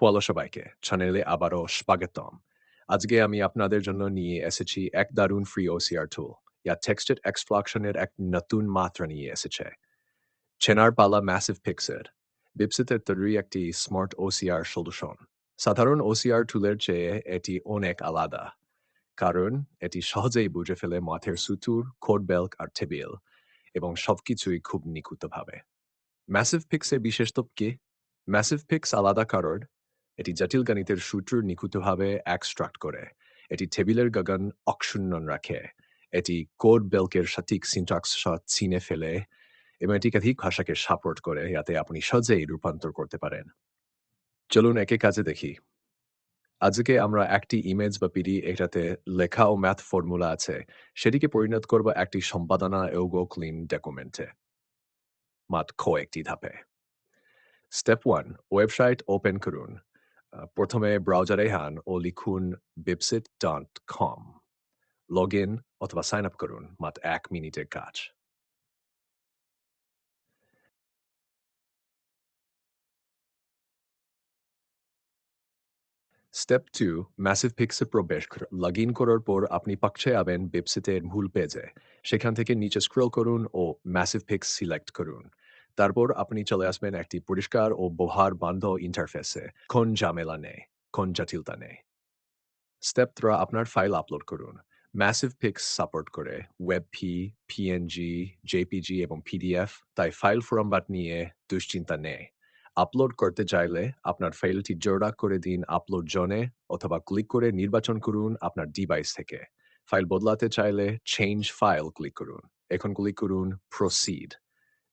খোয়ালো সবাইকে। চ্যানেলে আবারও স্বাগতম। আজকে আমি আপনাদের জন্য নিয়ে এসেছি এক দারুণ ফ্রি ওসিআর টুল ইয়া টেক্সটেড এক্সপ্লাকশনের এক নতুন মাত্রা নিয়ে এসেছে। চেনার পালা ম্যাসিভ পিক্সের বিপসিতের তৈরি একটি স্মার্ট ওসিআর সলিউশন সাধারণ ওসিআর টুলের চেয়ে এটি অনেক আলাদা। কারণ এটি সহজেই বুঝে ফেলে মাথের সুতুর কোড বেল্ক আর টেবিল এবং সবকিছুই খুব নিখুঁতভাবে। ম্যাসিভ পিক্সের বিশেষত্ব কি? ম্যাসিভ পিক্স আলাদা কারণ এটি জটিল গণিতের সূত্র নিখুঁতভাবে এক্সট্রাক্ট করে। এটি টেবিলের গগন অক্ষুণ্ণ রাখে। এটি কোড বেলকের সঠিক সিনট্যাক্স চিনে ফেলে। এবং এটি একাধিক ভাষাকে সাপোর্ট করে, যাতে আপনি সহজেই রূপান্তর করতে পারেন। চলুন একে কাজে দেখি। আজকে আমরা একটি ইমেজ বা পিডি এটাতে লেখা ও ম্যাথ ফর্মুলা আছে। সেটিকে পরিণত করব একটি সম্পাদনা এওগো ক্লিন ডকুমেন্টে। মাত্র কয়েকটি ধাপে। স্টেপ ওয়ান ওয়েবসাইট ওপেন করুন। প্রথমে ব্রাউজারে হান ও লিখুন বিপসিট ডট কম লগ ইন অথবা সাইন আপ করুন, মাত্র এক মিনিটের কাজ। স্টেপ টু ম্যাসিভ পিক্সে প্রবেশ লগ ইন করার পর আপনি পাকছে আবেন ওয়েবসাইটের মূল পেজে সেখান থেকে নিচে স্ক্রল করুন ও ম্যাসিভ পিক্স সিলেক্ট করুন। তারপর আপনি চলে আসবেন একটি পরিষ্কার ও ব্যবহার বান্ধব ইন্টারফেসে কোন ঝামেলা নেই, কোন জটিলতা নেই। স্টেপ থ্রা আপনার ফাইল আপলোড করুন। ম্যাসিভ পিক্স সাপোর্ট করে ওয়েব পি পিএনজি জেপিজি এবং পিডিএফ তাই ফাইল ফরম্যাট নিয়ে দুশ্চিন্তা নেই। আপলোড করতে চাইলে আপনার ফাইলটি জোড়া করে দিন আপলোড জনে অথবা ক্লিক করে নির্বাচন করুন আপনার ডিভাইস থেকে। ফাইল বদলাতে চাইলে চেঞ্জ ফাইল ক্লিক করুন। এখন ক্লিক করুন প্রসিড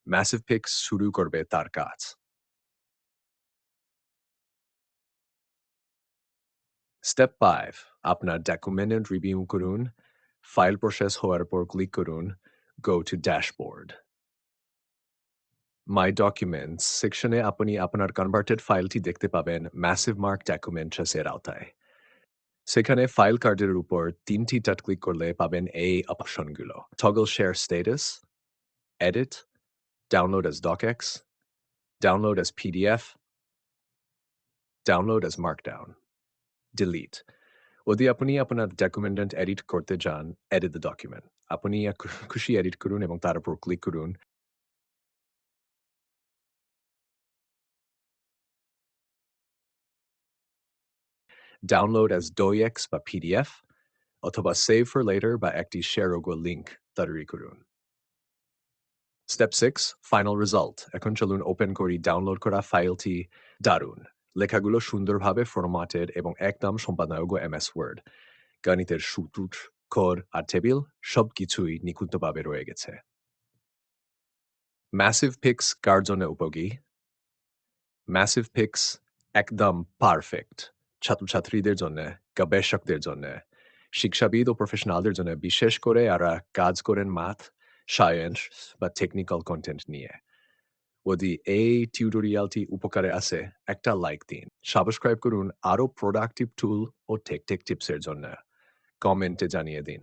ম্যাসিভ পিক্স শুরু করবে তার কাজ। স্টেপ ফাইভ আপনার ডকুমেন্ট রিভিউ করুন ফাইল প্রসেস হওয়ার পর ক্লিক করুন go to dashboard my documents সেকশনে আপনি আপনার কনভার্টেড ফাইলটি দেখতে পাবেন ম্যাসিভ মার্ক ডকুমেন্টসের আওতায়। সেখানে ফাইল কার্ডের উপর তিনটি টাট ক্লিক করলে পাবেন এই অপশনগুলো toggle share status edit download as docx download as pdf download as markdown delete যদি আপনি আপনার ডকুমেন্ট এডিট করতে চান এডিট দ্য ডকুমেন্ট আপনি এক খুশি এডিট করুন এবং তার উপর ক্লিক করুন ডাউনলোড as docx বা পিডিএফ অথবা সেভ ফর লেটার বা একটি শেয়ারযোগ্য লিঙ্ক তৈরি করুন স্টেপ সিক্স ফাইনাল রেজাল্ট এখন চলুন ওপেন করি ডাউনলোড করা ফাইলটি দারুণ লেখাগুলো সুন্দরভাবে ফরম্যাটেড এবং একদম সম্পাদনাযোগ্য এমএস ওয়ার্ড গণিতের সূত্র কোড আর টেবিল সবকিছুই নিখুঁতভাবে রয়ে গেছে। ম্যাসিভ পিক্স কার জন্য উপযোগী? ম্যাসিভ পিক্স একদম পারফেক্ট ছাত্রছাত্রীদের জন্য, গবেষকদের জন্য, শিক্ষাবিদ ও প্রফেশনালদের জন্য বিশেষ করে, যারা কাজ করেন ম্যাথ সায়েন্স বা টেকনিক্যাল কন্টেন্ট নিয়ে। যদি এই টিউটোরিয়ালটি উপকারে আসে একটা লাইক দিন। সাবস্ক্রাইব করুন আরও প্রোডাক্টিভ টুল ও টেক টেক টিপসের জন্য। কমেন্টে জানিয়ে দিন।